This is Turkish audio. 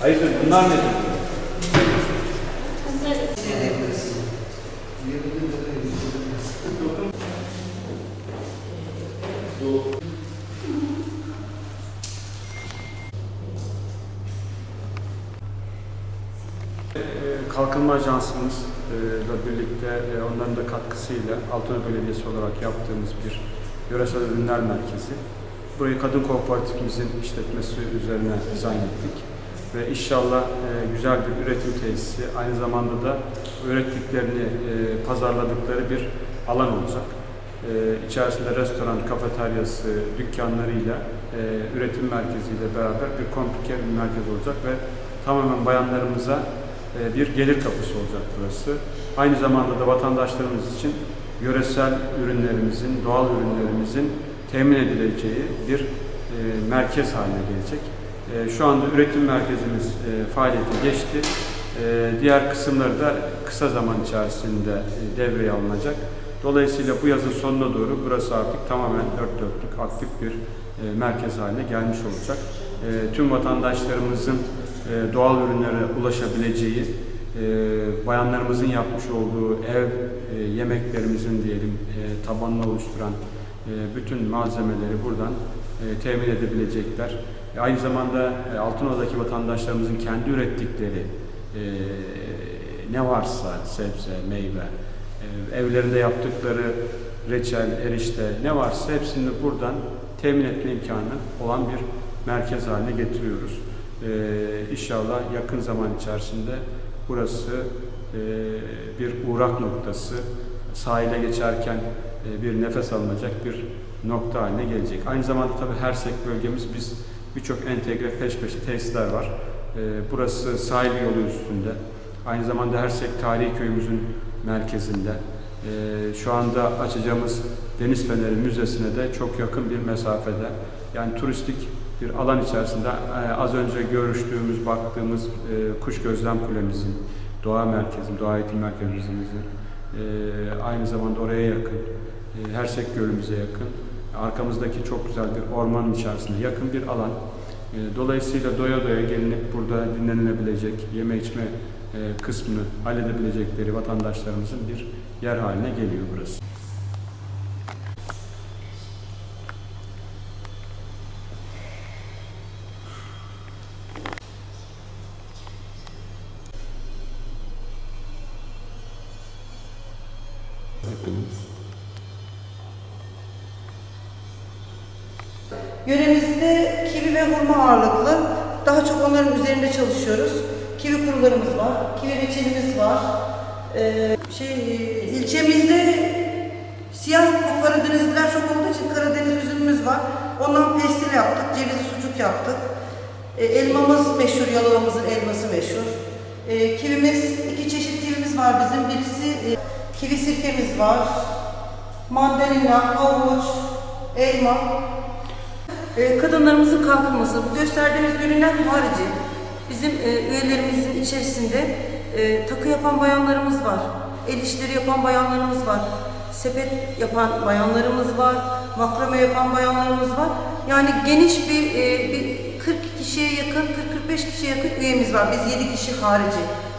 Hayırdır bunlar nedir? Ee, Kalkınma Ajansımızla birlikte e, onların da katkısıyla Altınoluk Belediyesi olarak yaptığımız bir yöresel ürünler merkezi. Burayı kadın kooperatifimizin işletmesi üzerine dizayn ettik. Ve inşallah e, güzel bir üretim tesisi, aynı zamanda da ürettiklerini e, pazarladıkları bir alan olacak. E, içerisinde restoran, kafeteryası, dükkanlarıyla, e, üretim merkeziyle beraber bir komplike bir merkez olacak ve tamamen bayanlarımıza e, bir gelir kapısı olacak burası. Aynı zamanda da vatandaşlarımız için yöresel ürünlerimizin, doğal ürünlerimizin temin edileceği bir e, merkez haline gelecek. E, Şu anda üretim merkezimiz e, faaliyete geçti. E, Diğer kısımları da kısa zaman içerisinde e, devreye alınacak. Dolayısıyla bu yazın sonuna doğru burası artık tamamen dört dörtlük aktif bir e, merkez haline gelmiş olacak. E, Tüm vatandaşlarımızın doğal ürünlere ulaşabileceği, bayanlarımızın yapmış olduğu ev yemeklerimizin diyelim tabanını oluşturan bütün malzemeleri buradan e, temin edebilecekler. E, Aynı zamanda e, Altınova'daki vatandaşlarımızın kendi ürettikleri e, ne varsa sebze, meyve, e, evlerinde yaptıkları reçel, erişte ne varsa hepsini buradan temin etme imkanı olan bir merkez haline getiriyoruz. İnşallah yakın zaman içerisinde burası e, bir uğrak noktası, sahile geçerken e, bir nefes alınacak bir nokta haline gelecek. Aynı zamanda tabii Hersek bölgemiz biz birçok entegre peş peşe tesisler var. Ee, burası sahil yolu üstünde. Aynı zamanda Hersek Tarihi Köyümüzün merkezinde. Ee, şu anda açacağımız Deniz Feneri Müzesi'ne de çok yakın bir mesafede. Yani turistik bir alan içerisinde e, az önce görüştüğümüz, baktığımız e, kuş gözlem kulemizin, doğa merkezim, doğa eğitim merkezimizin e, aynı zamanda oraya yakın, e, Hersek Gölümüze yakın, arkamızdaki çok güzel bir ormanın içerisinde yakın bir alan. E, Dolayısıyla doya doya gelinip burada dinlenilebilecek, yeme içme e, kısmını halledebilecekleri vatandaşlarımızın bir yer haline geliyor burası. Yöremizde kivi ve hurma ağırlıklı. Daha çok onların üzerinde çalışıyoruz. Kivi kurularımız var, kivi reçelimiz var. Ee, şey, ilçemizde siyah Karadenizliler çok olduğu için Karadeniz üzümümüz var. Ondan pestil yaptık, cevizli sucuk yaptık. Ee, elmamız meşhur, Yalova'mızın elması meşhur. Ee, kivimiz, iki çeşit kivimiz var bizim. Birisi e, kivi sirkemiz var. Mandalina, havuç, elma, ee, kadınlarımızın kalkınması, bu gösterdiğimiz ürünler harici. Bizim e, üyelerimizin içerisinde e, takı yapan bayanlarımız var, el işleri yapan bayanlarımız var, sepet yapan bayanlarımız var, makrame yapan bayanlarımız var. Yani geniş bir, e, bir 40 kişiye yakın, 40-45 kişiye yakın üyemiz var. Biz 7 kişi harici.